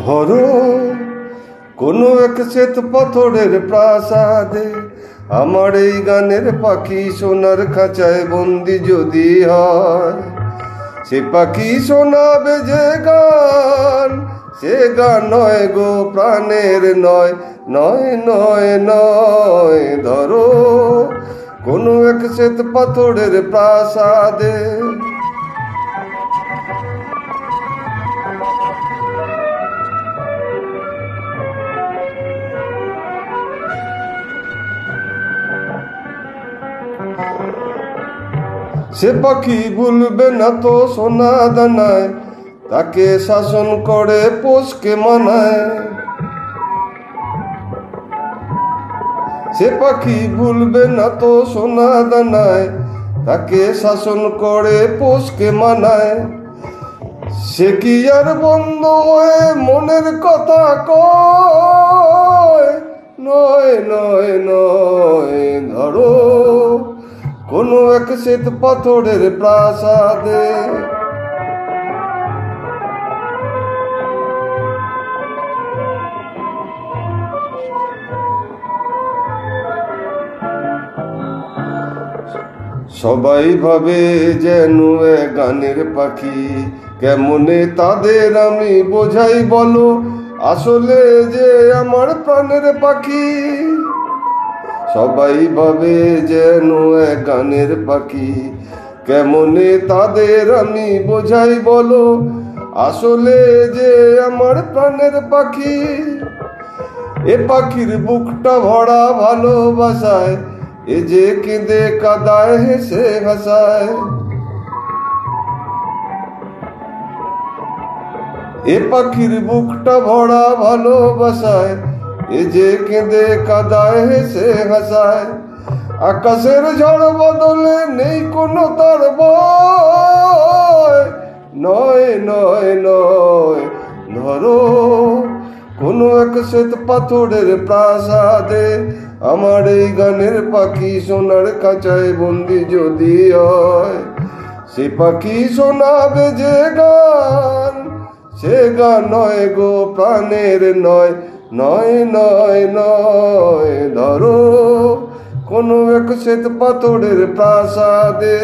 ধরো কোনো এক শ্বেত পাথরের প্রাসাদে আমার এই গানের পাখি সোনার খাঁচায় বন্দি যদি হয়। সে পাখি শোনাবে যে গান, সে গান নয় গো প্রাণের নয় নয় নয় নয়। ধরো কোনো এক শ্বেত পাথরের প্রাসাদে সে পাখি ভুলবে না তো সোনা দানায়। তাকে শাসন করে পোষকে মানায়। সে পাখি ভুলবে না তো সোনা দানায়। তাকে শাসন করে পোষকে মানায়। সে কি আর বন্ধ হয়ে মনের কথা কয়? এক শ্বেত পাথরের প্রাসাদে সবাই ভাবে যেন এ গানের পাখি, কেমনে তাদের আমি বোঝাই বলো? আসলে যে আমার প্রাণের পাখি। সবাই ভাবে যেন গানের পাখি। কেমনে তাদের আমি বোঝাই বলো? আসলে যে আমার প্রাণের পাখি। এ পাখির বুকটা ভরা ভালোবাসায়, এ যে কেঁদে কাদায় হেসে হাসায় এ পাখির বুকটা ভরা ভালোবাসায় এ যে কেঁদে কাদায় হেসে হাসায়, আকাশের ঝড় বদলে নেই কোনো তার বয় নয় নয় নয়, ধরো, কোনো এক শ্বেত পাথরের প্রাসাদে আমার এই গানের পাখি সোনার কাঁচায় বন্দি যদি হয়। সে পাখি শোনাবে যে গান, সে গান নয় গো প্রাণের নয় নয় নয় নয় ধরো কোনো এক শ্বেত পাথরের প্রাসাদে।